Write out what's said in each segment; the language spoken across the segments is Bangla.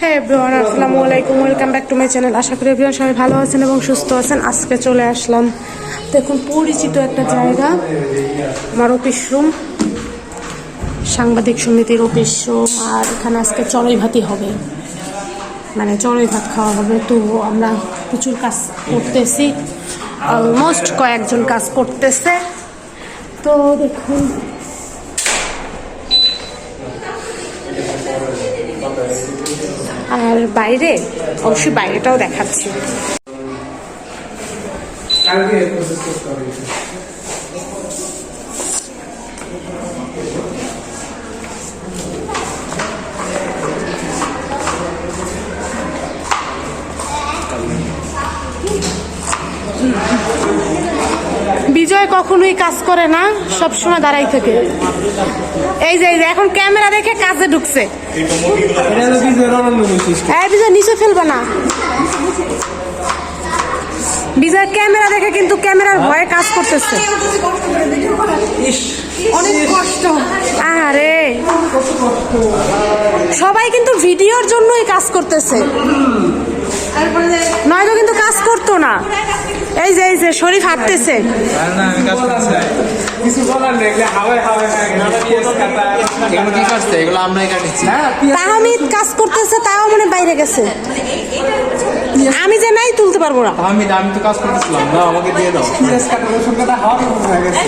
হ্যাঁ এভরিওয়ান, আসসালামু আলাইকুম, welcome back to my channel. আশা করি এভরিওয়ান সবাই ভালো আছেন এবং সুস্থ আছেন। আজকে চলে আসলাম। দেখুন, পরিচিত একটা জায়গা, আমার অফিস রুম সাংবাদিক সমিতির অফিস রুম আর এখানে আজকে চড়ই ভাতি হবে। মানে চড়ই ভাত খাওয়া হবে। তো আমরা প্রচুর কাজ করতেছি। অলমোস্ট কয়েকজন কাজ করতেছে। তো দেখুন আর বাইরে অবশ্যই বাইরেটাও দেখাচ্ছি। বিজয় কখনোই কাজ করে না সব সময় দাঁড়াই থাকে। এই যে এখন ক্যামেরা দেখে কাজে ঢুকছে। বিজয় নিচে ফেলবে না। বিজয় ক্যামেরা দেখে কিন্তু ক্যামেরার ভয়ে কাজ করতেছে। অনেক কষ্ট। আরে সবাই কিন্তু ভিডিওর জন্যই কাজ করতেছে। নয়তো কিন্তু কাজ করতো না। এই যে এই যে শরীফ হাঁটতেছে। না তাহমিদ কাজ করতেছে তাও মনে বাইরে গেছে। আমি যে নাই তুলতে পারব না। আমি আমি তো কাজ করতেছিলাম। দাও আমাকে দিয়ে দাও। পিএস কাটা রসুন কাটা হাওয়া হয়ে গেছে।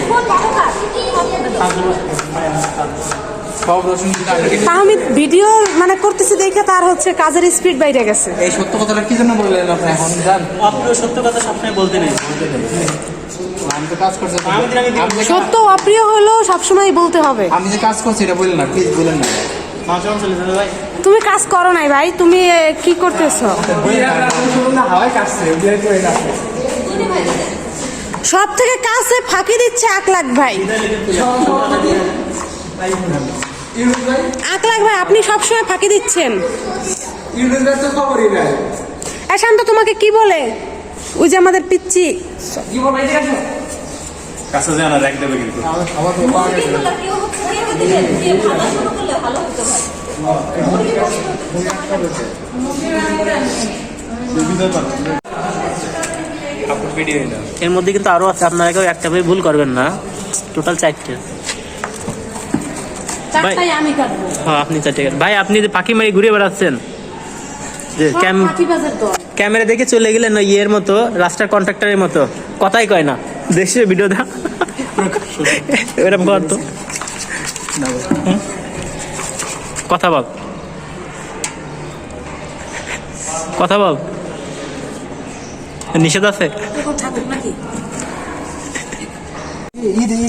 তাহমিদ ভিডিও মানে করতেছে দেখে তার হচ্ছে কাজের স্পিড বাইরে গেছে। এই সত্য কথাটা কি জন্য বললেন আপনি এখন? জান। অপ্রিয় সত্য কথা সবসময় বলতে নেই। সত্য অপ্রিয় হলেও সবসময় বলতে হবে। আমি যে কাজ করছি এটা বললেন না প্লিজ বলেন না। তুমি কাজ করো নাই ভাই তুমি কি করতেছো? কাটছে সব থেকে কাছে ফাঁকি দিচ্ছে এক লাখ ভাই। এক লাখ ভাই আপনি সবসময় ফাঁকি দিচ্ছেন। ইউটিউবের তো খবরই নাই। এ শান্ত তোমাকে কি বলে? ওই যে আমাদের পিচ্ছি কাছে যায় না কিন্তু। এর মধ্যে কিন্তু আরও আছে আপনারা কেউ একটা ভাবে ভুল করবেন না। টোটাল চারটে। চারটাই আমি কাটবো। হ্যাঁ আপনি চারটে ভাই আপনি যে পাখি মারি ঘুরে বেড়াচ্ছেন যে ক্যাম ক্যামেরা দেখে চলে গেলেন ওই ইয়ের মতো রাস্তার কন্ট্রাক্টরের মতো। কথাই কয় না। দেশের ভিডিও দা এরকম কর তো। কথা বল। কথা বল। নিষেধ আছে? ই দেখি।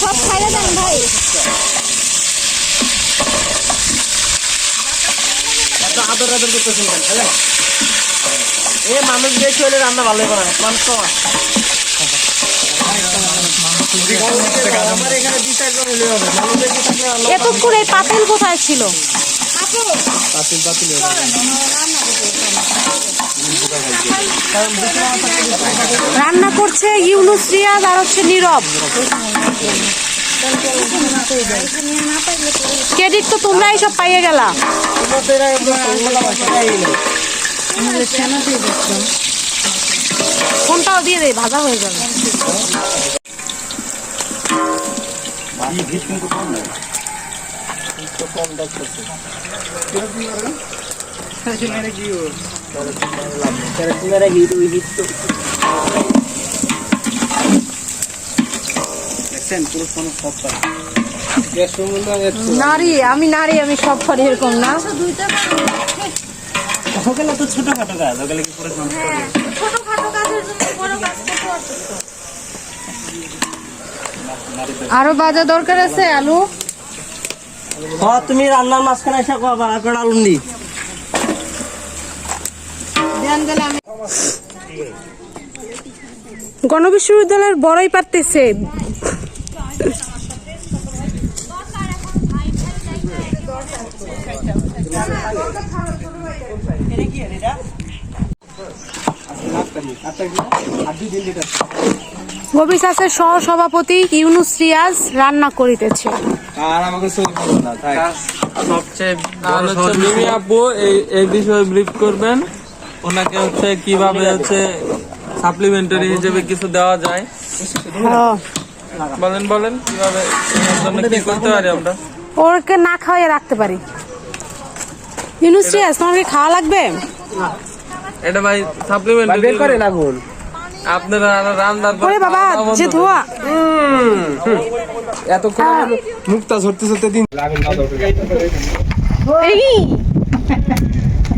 সব খাইলে যান ভাই আদর আদর করতেছেন এ মানুষ বেশি হলে রান্না ভালো করে মানুষ কম এতক্ষণ এই পাতিল। কোথায় ছিল রান্না করছে ইউনুস রিয়াজ আর হচ্ছে নীরব। ক্রেডিট তো তোমরাই সব পাইয়ে গেলা। ফোনটাও দিয়ে দেয় ভাজা হয়ে যাবে। নারী আমি নারী আমি সব পারি এরকম না? ওগুলো তো ছোটখাটো কাজ ওগুলো কি পুরো ছোটখাটো কাজের জন্য বড় কাজ আরও বাজা দরকার আছে আলু? হ্যাঁ তুমি রান্নার মাঝখানে এসে আলুন দি। গণবিশ্ববিদ্যালয়ের বড়ই পারতেছে। গভীর চাষের সহ সভাপতি ইউনুস রিয়াজ রান্না করিতেছে। আর আমাকে সবচেয়ে এই বিষয়ে ব্রিফ করবেন। ওনাকে হচ্ছে কীভাবে হচ্ছে সাপ্লিমেন্টারি হিসেবে কিছু দেওয়া যায়? হ্যাঁ। বলেন বলেন কীভাবে কি করতে পারি আমরা? ওরকে না খাওয়াই রাখতে পারি। ইউনুস রিয়াজ তোমার কি খাওয়া লাগবে? এটা ভাই সাপ্লিমেন্টারি বের করে লাগুন আপনারা রান্নার বাবা যে ধোয়া। এতক্ষণ মুক্তা ঝরতে ঝরতে দিন।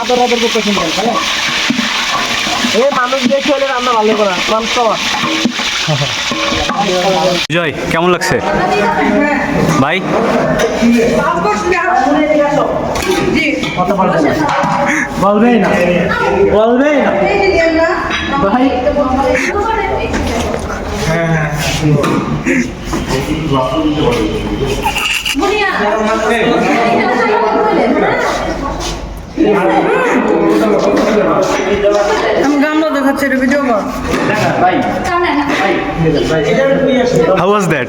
আদর আদর তাহলে মানুষ রান্না ভালো করা জয়, কেমন লাগছে? ভাই? বলবেই না। বলবেই না। ভাই। হাউ ওয়াজ দ্যাট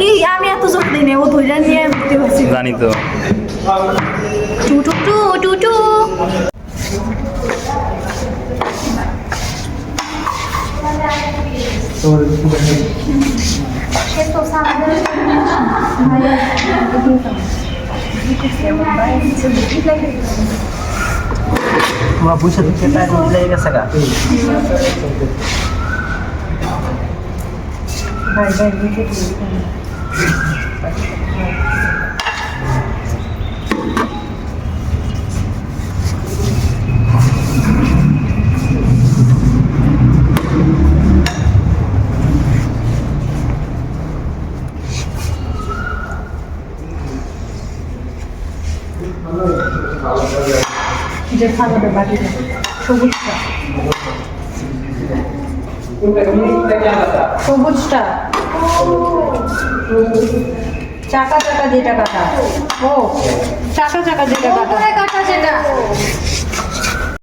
এই এই আমি এত জোর দিই না ও ধইরা নিয়ে দিতে পারছি জানি তো টু টু টু টু টু 이제 산업을 마지막 조부치다. 음. 조부치다. চাকা চাকা যেটা কাটা। ও চাকা চাকা যেটা কাটা। কাটা যেটা।